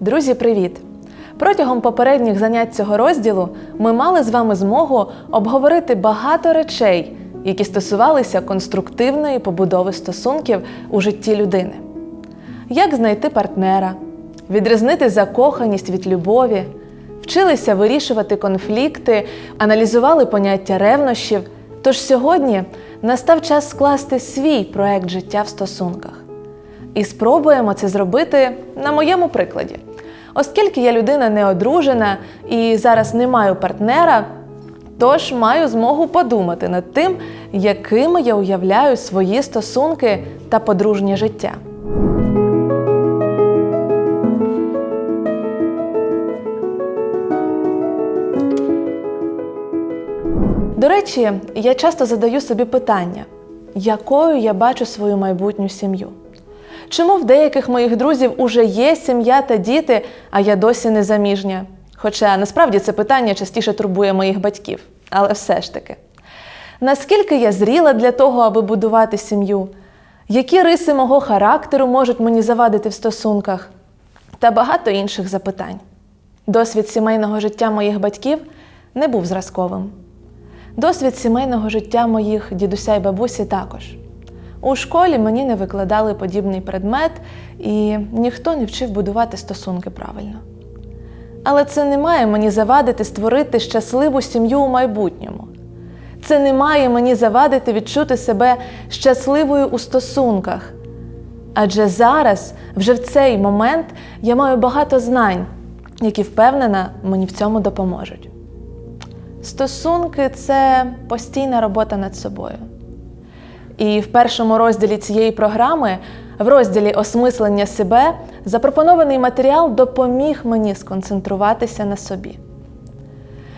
Друзі, привіт! Протягом попередніх занять цього розділу ми мали з вами змогу обговорити багато речей, які стосувалися конструктивної побудови стосунків у житті людини. Як знайти партнера, відрізнити закоханість від любові, вчилися вирішувати конфлікти, аналізували поняття ревнощів. Тож сьогодні настав час скласти свій проект життя в стосунках. І спробуємо це зробити на моєму прикладі. Оскільки я людина неодружена і зараз не маю партнера, тож маю змогу подумати над тим, якими я уявляю свої стосунки та подружнє життя. До речі, я часто задаю собі питання, якою я бачу свою майбутню сім'ю. Чому в деяких моїх друзів уже є сім'я та діти, а я досі не заміжня? Хоча насправді це питання частіше турбує моїх батьків, але все ж таки. Наскільки я зріла для того, аби будувати сім'ю? Які риси мого характеру можуть мені завадити в стосунках? Та багато інших запитань. Досвід сімейного життя моїх батьків не був зразковим. Досвід сімейного життя моїх дідуся і бабусі також. У школі мені не викладали подібний предмет, і ніхто не вчив будувати стосунки правильно. Але це не має мені завадити створити щасливу сім'ю у майбутньому. Це не має мені завадити відчути себе щасливою у стосунках. Адже зараз, вже в цей момент, я маю багато знань, які впевнена мені в цьому допоможуть. Стосунки це постійна робота над собою. І в першому розділі цієї програми, в розділі осмислення себе, запропонований матеріал допоміг мені сконцентруватися на собі.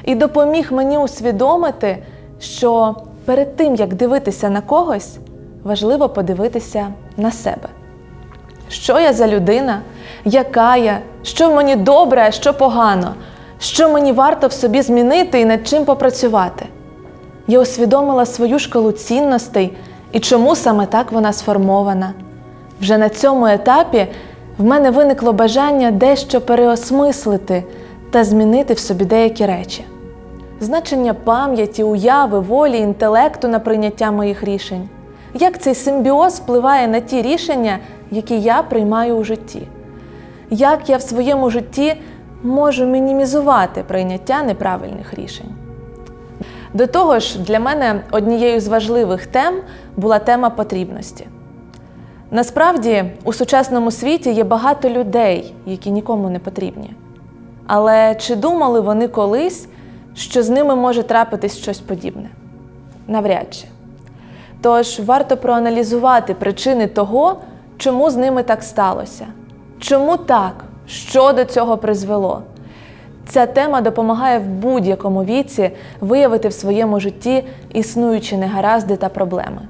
І допоміг мені усвідомити, що перед тим, як дивитися на когось, важливо подивитися на себе. Що я за людина, яка я, що в мені добре, а що погано, що мені варто в собі змінити і над чим попрацювати. Я усвідомила свою шкалу цінностей і чому саме так вона сформована. Вже на цьому етапі в мене виникло бажання дещо переосмислити та змінити в собі деякі речі. Значення пам'яті, уяви, волі, інтелекту на прийняття моїх рішень. Як цей симбіоз впливає на ті рішення, які я приймаю у житті? Як я в своєму житті можу мінімізувати прийняття неправильних рішень? До того ж, для мене однією з важливих тем була тема потрібності. Насправді, у сучасному світі є багато людей, які нікому не потрібні. Але чи думали вони колись, що з ними може трапитись щось подібне? Навряд чи. Тож варто проаналізувати причини того, чому з ними так сталося. Чому так? Що до цього призвело? Ця тема допомагає в будь-якому віці виявити в своєму житті існуючі негаразди та проблеми.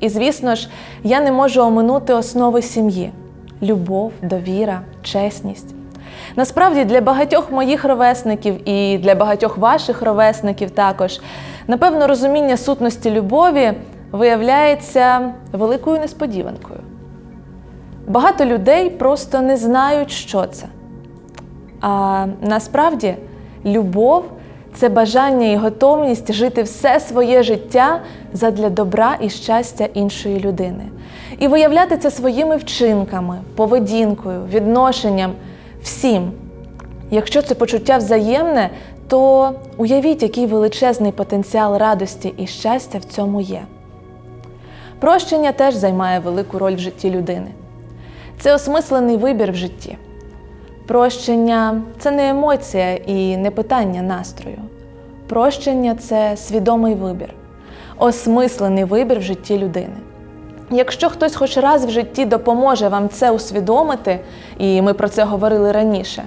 І, звісно ж, я не можу оминути основи сім'ї любов, довіра, чесність. Насправді, для багатьох моїх ровесників і для багатьох ваших ровесників також, напевно, розуміння сутності любові виявляється великою несподіванкою. Багато людей просто не знають, що це. А насправді любов це бажання і готовність жити все своє життя задля добра і щастя іншої людини. І виявляти це своїми вчинками, поведінкою, відношенням всім. Якщо це почуття взаємне, то уявіть, який величезний потенціал радості і щастя в цьому є. Прощення теж займає велику роль в житті людини. Це осмислений вибір в житті. Прощення це не емоція і не питання настрою. Прощення це свідомий вибір, осмислений вибір в житті людини. Якщо хтось хоч раз в житті допоможе вам це усвідомити, і ми про це говорили раніше,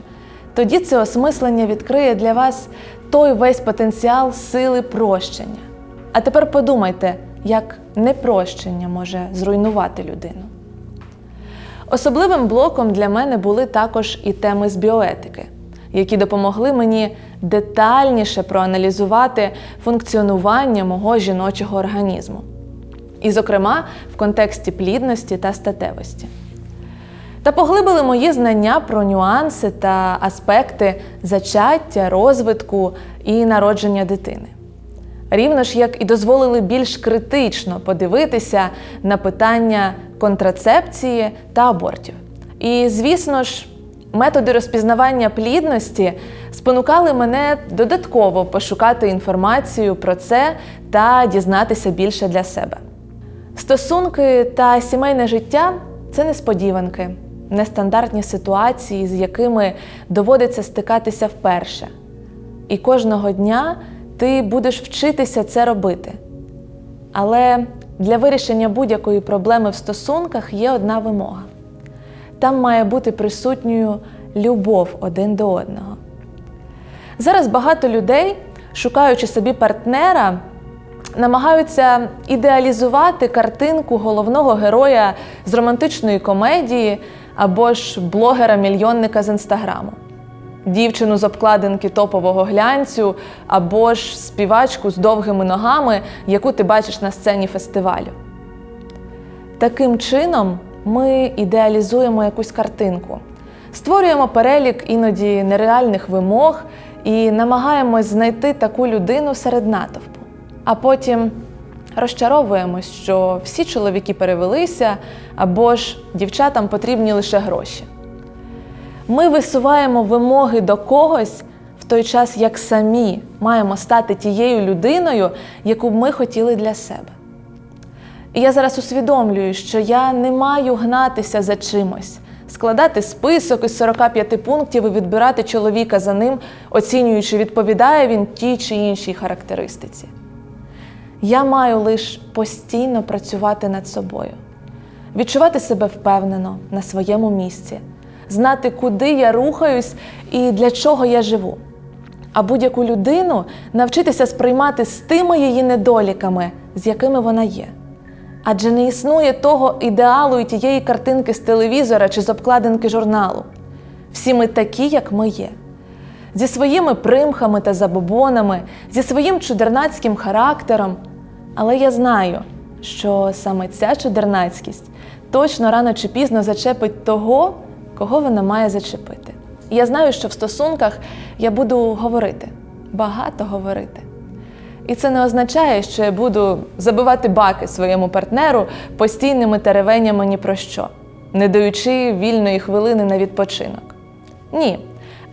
тоді це осмислення відкриє для вас той весь потенціал сили прощення. А тепер подумайте, як непрощення може зруйнувати людину. Особливим блоком для мене були також і теми з біоетики, які допомогли мені детальніше проаналізувати функціонування мого жіночого організму. І, зокрема, в контексті плідності та статевості. та поглибили мої знання про нюанси та аспекти зачаття, розвитку і народження дитини. Рівно ж як і дозволили більш критично подивитися на питання контрацепції та абортів. І, звісно ж, методи розпізнавання плідності спонукали мене додатково пошукати інформацію про це та дізнатися більше для себе. Стосунки та сімейне життя це несподіванки, нестандартні ситуації, з якими доводиться стикатися вперше. І кожного дня ти будеш вчитися це робити. Але для вирішення будь-якої проблеми в стосунках є одна вимога: там має бути присутньою любов один до одного. Зараз багато людей, шукаючи собі партнера, намагаються ідеалізувати картинку головного героя з романтичної комедії або ж блогера-мільйонника з інстаграму, дівчину з обкладинки топового глянцю, або ж співачку з довгими ногами, яку ти бачиш на сцені фестивалю. Таким чином ми ідеалізуємо якусь картинку, створюємо перелік іноді нереальних вимог і намагаємось знайти таку людину серед натовпу. А потім розчаровуємось, що всі чоловіки перевелися, або ж дівчатам потрібні лише гроші. Ми висуваємо вимоги до когось в той час, як самі маємо стати тією людиною, яку б ми хотіли для себе. І я зараз усвідомлюю, що я не маю гнатися за чимось, складати список із 45 пунктів і відбирати чоловіка за ним, оцінюючи, відповідає він тій чи іншій характеристиці. Я маю лише постійно працювати над собою, відчувати себе впевнено на своєму місці, знати, куди я рухаюсь і для чого я живу. А будь-яку людину навчитися сприймати з тими її недоліками, з якими вона є. Адже не існує того ідеалу і тієї картинки з телевізора чи з обкладинки журналу. Всі ми такі, як ми є. Зі своїми примхами та забобонами, зі своїм чудернацьким характером. Але я знаю, що саме ця чудернацькість точно рано чи пізно зачепить того, кого вона має зачепити. І я знаю, що в стосунках я буду говорити, багато говорити. І це не означає, що я буду забивати баки своєму партнеру постійними теревенями ні про що, не даючи вільної хвилини на відпочинок. Ні.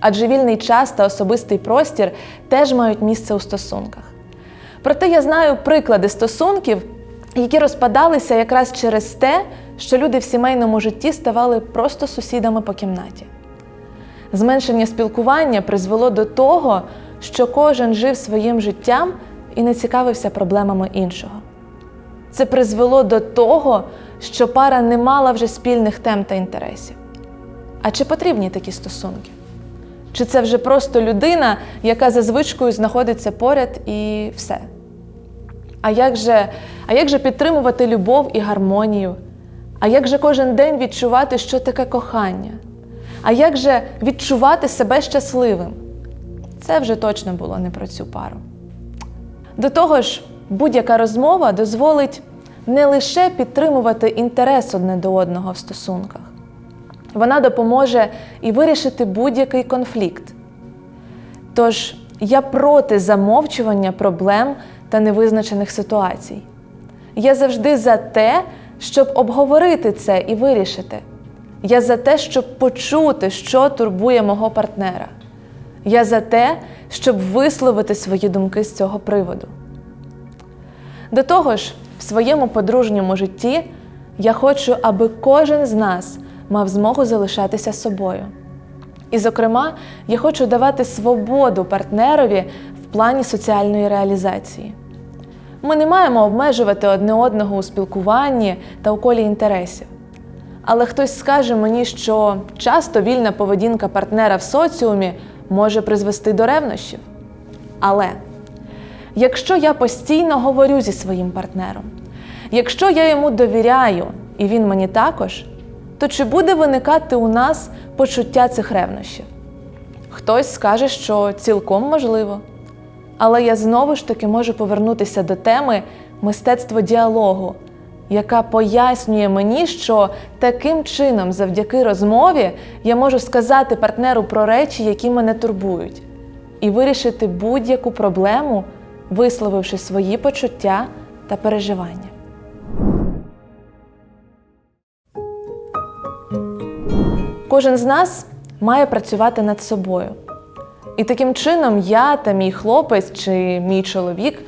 Адже вільний час та особистий простір теж мають місце у стосунках. Проте я знаю приклади стосунків, які розпадалися якраз через те, що люди в сімейному житті ставали просто сусідами по кімнаті. Зменшення спілкування призвело до того, що кожен жив своїм життям і не цікавився проблемами іншого. Це призвело до того, що пара не мала вже спільних тем та інтересів. А чи потрібні такі стосунки? Чи це вже просто людина, яка за звичкою знаходиться поряд і все? А як же, а як же підтримувати любов і гармонію? А як же кожен день відчувати, що таке кохання? А як же відчувати себе щасливим? Це вже точно було не про цю пару. До того ж, будь-яка розмова дозволить не лише підтримувати інтерес одне до одного в стосунках, вона допоможе і вирішити будь-який конфлікт. Тож я проти замовчування проблем та невизначених ситуацій. Я завжди за те, щоб обговорити це і вирішити. Я за те, щоб почути, що турбує мого партнера. Я за те, щоб висловити свої думки з цього приводу. До того ж, в своєму подружньому житті я хочу, аби кожен з нас мав змогу залишатися собою. І, зокрема, я хочу давати свободу партнерові в плані соціальної реалізації. Ми не маємо обмежувати одне одного у спілкуванні та у колі інтересів. Але хтось скаже мені, що часто вільна поведінка партнера в соціумі може призвести до ревнощів. Але якщо я постійно говорю зі своїм партнером, якщо я йому довіряю і він мені також, то чи буде виникати у нас почуття цих ревнощів? Хтось скаже, що цілком можливо. Але я знову ж таки можу повернутися до теми мистецтво діалогу яка пояснює мені, що таким чином, завдяки розмові, я можу сказати партнеру про речі, які мене турбують, і вирішити будь-яку проблему, висловивши свої почуття та переживання. Кожен з нас має працювати над собою. І таким чином я та мій хлопець чи мій чоловік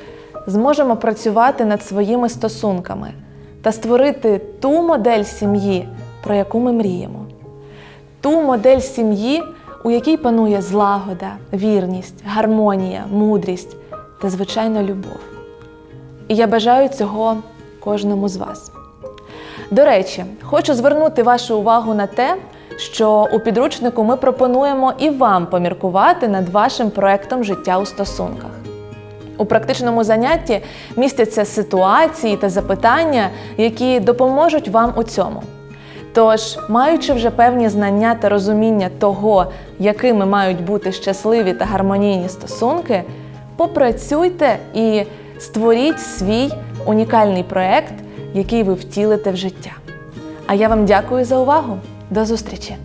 зможемо працювати над своїми стосунками та створити ту модель сім'ї, про яку ми мріємо. Ту модель сім'ї, у якій панує злагода, вірність, гармонія, мудрість та, звичайно, любов. І я бажаю цього кожному з вас. До речі, хочу звернути вашу увагу на те, що у підручнику ми пропонуємо і вам поміркувати над вашим проектом життя у стосунках. У практичному занятті містяться ситуації та запитання, які допоможуть вам у цьому. Тож, маючи вже певні знання та розуміння того, якими мають бути щасливі та гармонійні стосунки, попрацюйте і створіть свій унікальний проект, який ви втілите в життя. А я вам дякую за увагу. До зустрічі!